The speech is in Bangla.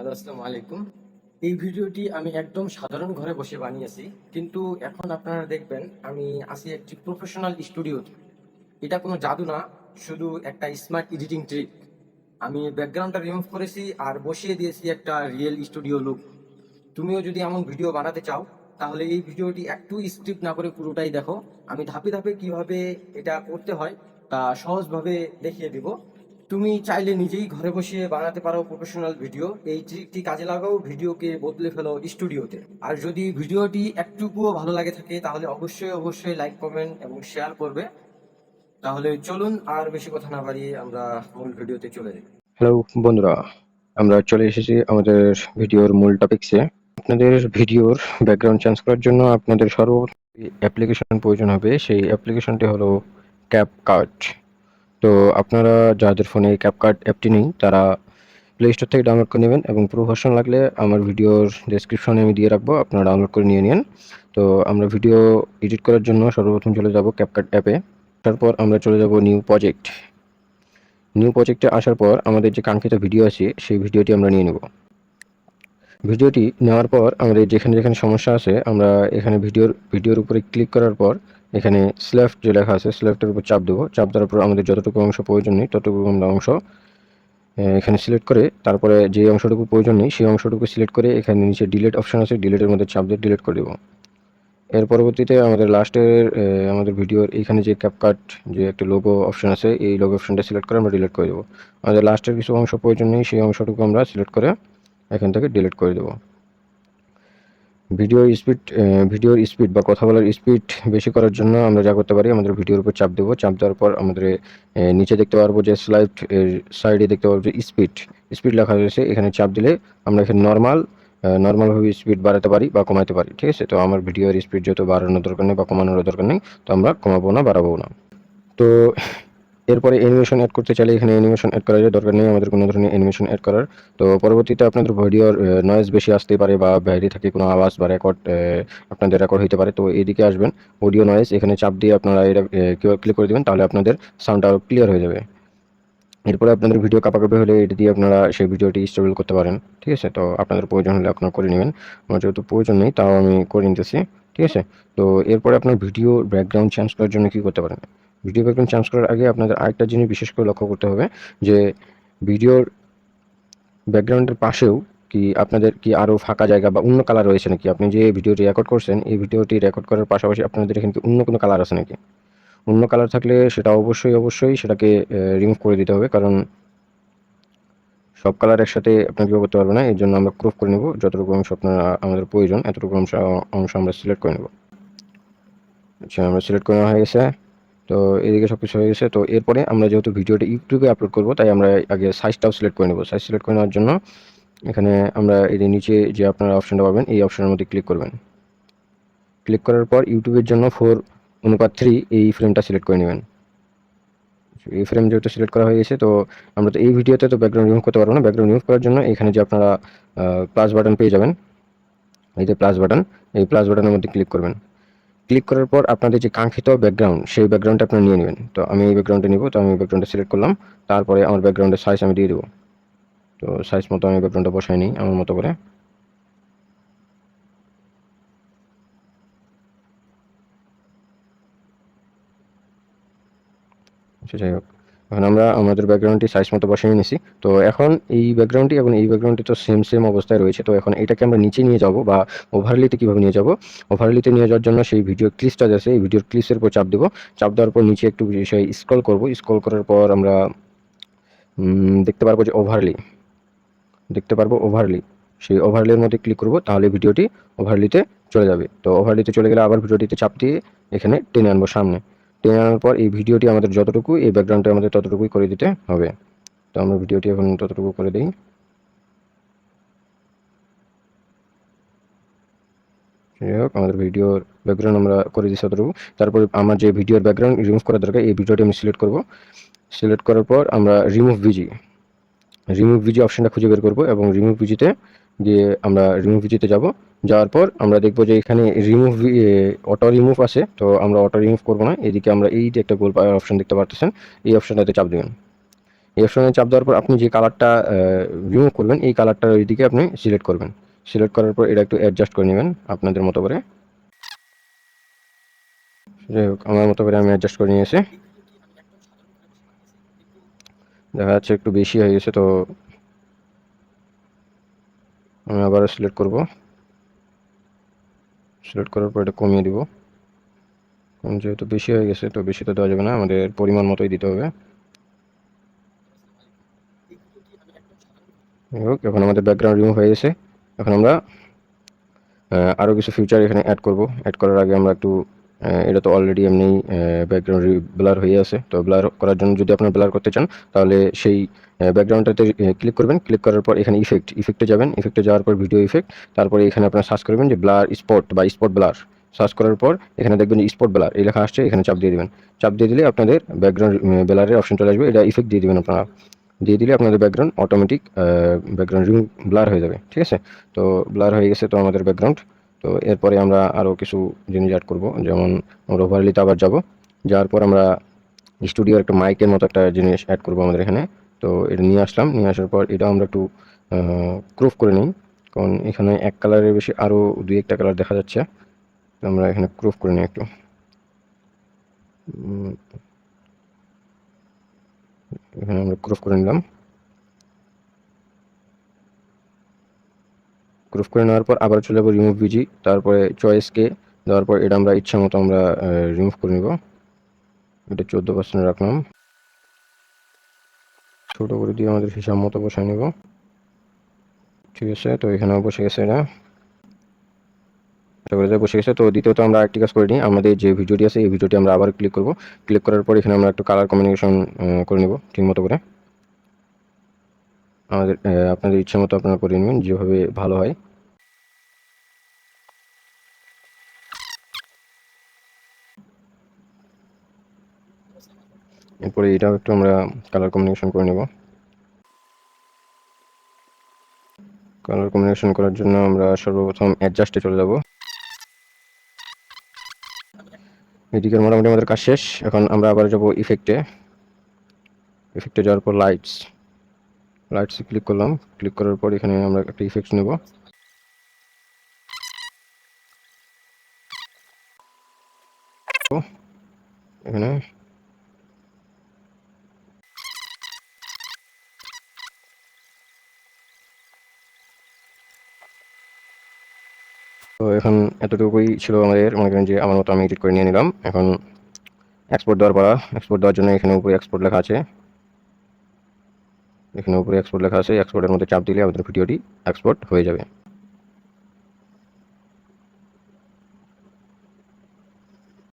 হ্যালো, আসসালামু আলাইকুম। এই ভিডিওটি আমি একদম সাধারণ ঘরে বসে বানিয়েছি, কিন্তু এখন আপনারা দেখবেন আমি আছি একটি প্রফেশনাল স্টুডিওতে এটা কোনো জাদু না, শুধু একটা স্মার্ট এডিটিং ট্রিক আমি ব্যাকগ্রাউন্ডটা রিমুভ করেছি আর বসিয়ে দিয়েছি একটা রিয়েল স্টুডিও লুক তুমিও যদি এমন ভিডিও বানাতে চাও, তাহলে এই ভিডিওটি একটু স্ক্রিপ্ট না করে পুরোটাই দেখো। আমি ধাপে ধাপে কীভাবে এটা করতে হয়, তা সহজভাবে দেখিয়ে দিব। তুমি চাইলে নিজেই ঘরে বসে বানাতে পারো প্রফেশনাল ভিডিও এই ট্রিকটি কাজে লাগাও ভিডিওকে বদলে ফেলো স্টুডিওতে আর যদি ভিডিওটি একটুকুও ভালো লাগে থাকে, তাহলে অবশ্যই অবশ্যই লাইক কমেন্ট এবং শেয়ার করবে। তাহলে চলুন আর বেশি কথা না বাড়িয়ে আমরা মূল ভিডিওতে চলে যাই। হ্যালো বন্ধুরা, আমরা চলে এসেছি আমাদের ভিডিওর মূল টপিকসে আপনাদের ভিডিওর ব্যাকগ্রাউন্ড চেঞ্জ করার জন্য আপনাদের সর্ব অ্যাপ্লিকেশন প্রয়োজন হবে। সেই অ্যাপ্লিকেশনটি হলো ক্যাপকাট তো আপনারা যাদের ফোনে ক্যাপকার্ট অ্যাপটি নেই, তারা প্লে স্টোর থেকে ডাউনলোড করে নেবেন এবং প্রো ভার্সন লাগলে আমার ভিডিওর ডেসক্রিপশনে আমি দিয়ে রাখব, আপনারা ডাউনলোড করে নিয়ে নিন। তো আমরা ভিডিও এডিট করার জন্য সর্বপ্রথম চলে যাব ক্যাপকার্ট অ্যাপে তারপর আমরা চলে যাব নিউ প্রজেক্ট নিউ প্রজেক্টে আসার পর আমাদের যে কাঙ্ক্ষিত ভিডিও আছে, সেই ভিডিওটি আমরা নিয়ে নেব। ভিডিওটি নেওয়ার পর আমাদের যেখানে যেখানে সমস্যা আছে, আমরা এখানে ভিডিওর ভিডিওর উপরে ক্লিক করার পর এখানে স্লেফট যে লেখা আছে স্লেফটের উপর চাপ দেবো। চাপ দেওয়ার পর আমাদের যতটুকু অংশ প্রয়োজন নেই, ততটুকু আমরা অংশ এখানে সিলেক্ট করে তারপরে যে অংশটুকু প্রয়োজন নেই, সেই অংশটুকু সিলেক্ট করে এখানে নিচে ডিলেট অপশান আছে ডিলেটের মধ্যে চাপ দিয়ে ডিলেট করে দেবো। এর পরবর্তীতে আমাদের লাস্টের আমাদের ভিডিওর এইখানে যে ক্যাপকাট যে একটা লোগো অপশান আছে, এই লোগো অপশনটা সিলেক্ট করে আমরা ডিলেট করে দেবো। আমাদের লাস্টের কিছু অংশ প্রয়োজন নেই, সেই অংশটুকু আমরা সিলেক্ট করে এখান থেকে ডিলিট করে দেবো। ভিডিও স্পিড ভিডিওর স্পিড বা কথা বলার স্পিড বেশি করার জন্য আমরা যা করতে পারি, আমাদের ভিডিওর উপর চাপ দেবো। চাপ দেওয়ার পর আমাদের নিচে দেখতে পারব যে স্লাইড সাইডে দেখতে পারব যে স্পিড স্পিড লেখা রয়েছে, এখানে চাপ দিলে আমরা এখানে নর্মাল নর্মালভাবে স্পিড বাড়াতে পারি বা কমাতে পারি, ঠিক আছে? তো আমার ভিডিওর স্পিড যত বাড়ানোর দরকার নেই বা কমানোর দরকার নেই, তো আমরা কমাবো না, বাড়াবো না। তো এরপরে অ্যানিমেশন অ্যাড করতে চাইলে এখানে অ্যানিমেশন অ্যাড করার দরকার নেই, আমাদের কোনো ধরনের অ্যানিমেশন অ্যাড করার। তো পরবর্তীতে আপনাদের ভিডিওর নয়েজ বেশি আসতে পারে বা বাইরে থেকে কোনো আওয়াজ বা রেকর্ড আপনাদের রেকর্ড হতে পারে, তো এদিকে আসবেন। অডিও নয়েজ এখানে চাপ দিয়ে আপনারা এটা ক্লিক করে দেবেন, তাহলে আপনাদের সাউন্ডটা ক্লিয়ার হয়ে যাবে। এরপরে আপনাদের ভিডিও কাপাকাপি হলে এটা দিয়ে আপনারা সেই ভিডিওটি স্টেবল করতে পারেন, ঠিক আছে? তো আপনাদের প্রয়োজন হলে আপনারা করে নেবেন। আমার যেহেতু প্রয়োজন নেই, তাও আমি করে নিতেছি, ঠিক আছে? তো এরপরে আপনার ভিডিও ব্যাকগ্রাউন্ড চেঞ্জ করার জন্য কী করতে পারেন? ভিডিও ব্যাকগ্রাউন্ড চেঞ্জ করার আগে আপনাদের আরেকটা জিনিস বিশেষ করে লক্ষ্য করতে হবে, যে ভিডিওর ব্যাকগ্রাউন্ডের পাশেও কি আপনাদের কি আরও ফাঁকা জায়গা বা অন্য কালার রয়েছে নাকি? আপনি যে ভিডিওটি রেকর্ড করছেন, এই ভিডিওটি রেকর্ড করার পাশাপাশি আপনাদের এখানে অন্য কোনো কালার আছে নাকি? অন্য কালার থাকলে সেটা অবশ্যই অবশ্যই সেটাকে রিমুভ করে দিতে হবে, কারণ সব কালার একসাথে আপনাকে কেউ করতে পারবে না, এর জন্য আমরা ক্রপ করে নেব যতটুকু অংশ আপনার, আমাদের প্রয়োজন, এতটুকু অংশ অংশ আমরা সিলেক্ট করে নেব। আচ্ছা আমরা সিলেক্ট করে নেওয়া হয়ে গেছে। তো এদিকে সব কিছু হয়ে গেছে। তো এরপরে আমরা যেহেতু ভিডিওটা ইউটিউবে আপলোড করব, তাই আমরা আগে সাইজটাও সিলেক্ট করে নেব। সাইজ সিলেক্ট করে নেওয়ার জন্য এখানে আমরা যে নিচে যে আপনারা অপশনটা পাবেন, এই অপশনের মধ্যে ক্লিক করবেন। ক্লিক করার পর ইউটিউবের জন্য ফোর অনুপাত থ্রি এই ফ্রেমটা সিলেক্ট করে নেবেন। এই ফ্রেম যেহেতু সিলেক্ট করা হয়ে গেছে, তো আমরা তো এই ভিডিওতে তো ব্যাকগ্রাউন্ড রিমুভ করতে পারব না। ব্যাকগ্রাউন্ড রিমুভ করার জন্য এখানে যে আপনারা প্লাস বাটন পেয়ে যাবেন, এই যে প্লাস বাটন এই প্লাস বাটনের মধ্যে ক্লিক করবেন। ক্লিক করার পর আপনাদের যে কাঙ্ক্ষিত ব্যাকগ্রাউন্ড সেই ব্যাকগ্রাউন্ডটা আপনি নিয়ে নেবেন। তো আমি এই ব্যাকগ্রাউন্ডটা নিব, তো আমি ব্যাকগ্রাউন্ডটা সিলেক্ট করলাম। তারপরে আমার ব্যাকগ্রাউন্ডের সাইজ আমি দিয়ে দেবো। তো সাইজ মতো আমি ব্যাকগ্রাউন্ডটা বসাই নিই, আমার মতো করে। সে যাই হোক। এখন আমরা আমাদের ব্যাকগ্রাউন্ডটি সাইজ মতো বসিয়ে নিয়েছি তো এখন এই ব্যাকগ্রাউন্ডটি এবং এই ব্যাকগ্রাউন্ডটি তো সেম সেম অবস্থায় রয়েছে। তো এখন এটাকে আমরা নিচে নিয়ে যাব বা ওভারলিতে কীভাবে নিয়ে যাব? ওভারলিতে নিয়ে যাওয়ার জন্য সেই ভিডিও ক্লিপসটা আছে, এই ভিডিওর ক্লিপসের উপর চাপ দেবো। চাপ দেওয়ার পর নিচে একটু সেই স্ক্রল করব। স্ক্রল করার পর আমরা দেখতে পারব যে ওভারলি দেখতে পারব ওভারলি সেই ওভারলির মধ্যে ক্লিক করব, তাহলে ভিডিওটি ওভারলিতে চলে যাবে। তো ওভারলিতে চলে গেলে আবার ভিডিওটিতে চাপ দিয়ে এখানে টেনে আনব সামনে। টেনে আনার পর এই ভিডিওটি আমাদের যতটুকু, এই ব্যাকগ্রাউন্ডটা আমাদের ততটুকুই করে দিতে হবে। তো আমরা ভিডিওটি এখন ততটুকু করে দিই। যাই হোক, আমাদের ভিডিওর ব্যাকগ্রাউন্ড আমরা করে দিই ততটুকু। তারপরে আমার যে ভিডিওর ব্যাকগ্রাউন্ড রিমুভ করা দরকার, এই ভিডিওটি আমি সিলেক্ট করব। সিলেক্ট করার পর আমরা রিমুভ ভিজি রিমুভ ভিজি অপশনটা খুঁজে বের করব এবং রিমুভ ভিজিতে গিয়ে আমরা রিমুভ ভিজিতে যাব। যাওয়ার পর আমরা দেখব যে এখানে রিমুভ অটো রিমুভ আছে। তো আমরা অটো রিমুভ করব না। এদিকে আমরা এই যে একটা গোল অপশন দেখতে পারতেছেন, এই অপশনটাতে চাপ দেবেন। এই অপশনে চাপ দেওয়ার পর আপনি যে কালারটা রিমুভ করবেন, এই কালারটার ওইদিকে আপনি সিলেক্ট করবেন। সিলেক্ট করার পর এটা একটু অ্যাডজাস্ট করে নেবেন আপনাদের মতো করে। যাই হোক, আমার মতো করে আমি অ্যাডজাস্ট করে নিয়েছি। দেখা যাচ্ছে একটু বেশি হয়ে গেছে, তো আমি আবার সিলেক্ট করব। সিলেক্ট করার পর এটা কমিয়ে দিব। যেহেতু বেশি হয়ে গেছে তো বেশি তো দেওয়া যাবে না আমাদের পরিমাণ মতোই দিতে হবে। হোক এখন আমাদের ব্যাকগ্রাউন্ড রিমুভ হয়ে গেছে। এখন আমরা আহ, আরও কিছু ফিচার এখানে অ্যাড করব। অ্যাড করার আগে আমরা একটু এটা তো অলরেডি এমনি ব্যাকগ্রাউন্ড ব্লার হয়ে আছে। তো ব্লার করার জন্য যদি আপনার ব্লার করতে চান, তাহলে সেই ব্যাকগ্রাউন্ডটাতে ক্লিক করবেন। ক্লিক করার পর এখানে ইফেক্ট ইফেক্টে যাবেন। ইফেক্টে যাওয়ার পর ভিডিও ইফেক্ট তারপরে এখানে আপনার সার্চ করবেন যে ব্লার স্পট বা স্পট ব্লার সার্চ করার পর এখানে দেখবেন স্পট ব্লার এই লেখা আসছে, এখানে চাপ দিয়ে দিবেন। চাপ দিয়ে দিলে আপনাদের ব্যাকগ্রাউন্ড ব্লারের অপশন চলে আসবে। এটা ইফেক্ট দিয়ে দিবেন আপনারা। দিয়ে দিলে আপনাদের ব্যাকগ্রাউন্ড অটোমেটিক ব্যাকগ্রাউন্ড ব্লার হয়ে যাবে। ঠিক আছে? তো ব্লার হয়ে গেছে তো আমাদের ব্যাকগ্রাউন্ড তো এরপরে আমরা আরও কিছু জিনিস অ্যাড করব। যেমন আমরা ওভারলিতে আবার যাব। যাওয়ার পর আমরা স্টুডিওর একটা মাইকের মতো একটা জিনিস অ্যাড করব আমাদের এখানে। তো এটা নিয়ে আসলাম। নিয়ে আসার পর এটা আমরা একটু ক্রুফ করে নিই। কারণ এখানে এক কালারের বেশি আরও দুই একটা কালার দেখা যাচ্ছে। তো আমরা এখানে ক্রুফ করে নিই একটু। এখানে আমরা ক্রুফ করে নিলাম। ক্রুফ করে নেওয়ার পর আবার চলে যাব রিমুভ বিজি তারপরে চয়েসকে দেওয়ার পর এটা আমরা ইচ্ছা মতো আমরা রিমুভ করে নিব। এটা চোদ্দ পার্সেন্ট রাখলাম। ছোটো করে দিয়ে আমাদের হিসাব মতো বসায় নিব। ঠিক আছে, তো এখানেও বসে গেছে এটা বসে গেছে। তো দ্বিতীয়ত আমরা আরেকটি কাজ করে নিই। আমাদের যে ভিডিওটি আছে, এই ভিডিওটি আমরা আবার ক্লিক করব। ক্লিক করার পর এখানে আমরা একটু কালার কমিউনিকেশন করে নিব, ঠিক মতো করে। আমাদের আপনাদের ইচ্ছে মতো আপনারা করে নেবেন, যেভাবে ভালো হয়। এরপরে এটাও একটু আমরা কালার কম্বিনেশন করে নেব। কালার কম্বিনেশন করার জন্য আমরা সর্বপ্রথম অ্যাডজাস্টে চলে যাব। এদিকে মোটামুটি আমাদের কাজ শেষ। এখন আমরা আবার যাব ইফেক্টে ইফেক্টে যাওয়ার পর লাইটস লাইটসে ক্লিক করলাম। ক্লিক করার পর এখানে আমরা একটা ইফেক্টস নেব। এখানে তো এখন এতটুকুই ছিল আমাদের। মনে করেন যে আমার মতো আমি এডিট করে নিয়ে নিলাম। এখন এক্সপোর্ট দেওয়ার পালা। এক্সপোর্ট দেওয়ার জন্য এখানে উপরে এক্সপোর্ট লেখা আছে। এখানে উপরে এক্সপোর্ট লেখা আছে এক্সপোর্টের মধ্যে চাপ দিলে আমাদের ভিডিওটি এক্সপোর্ট হয়ে যাবে।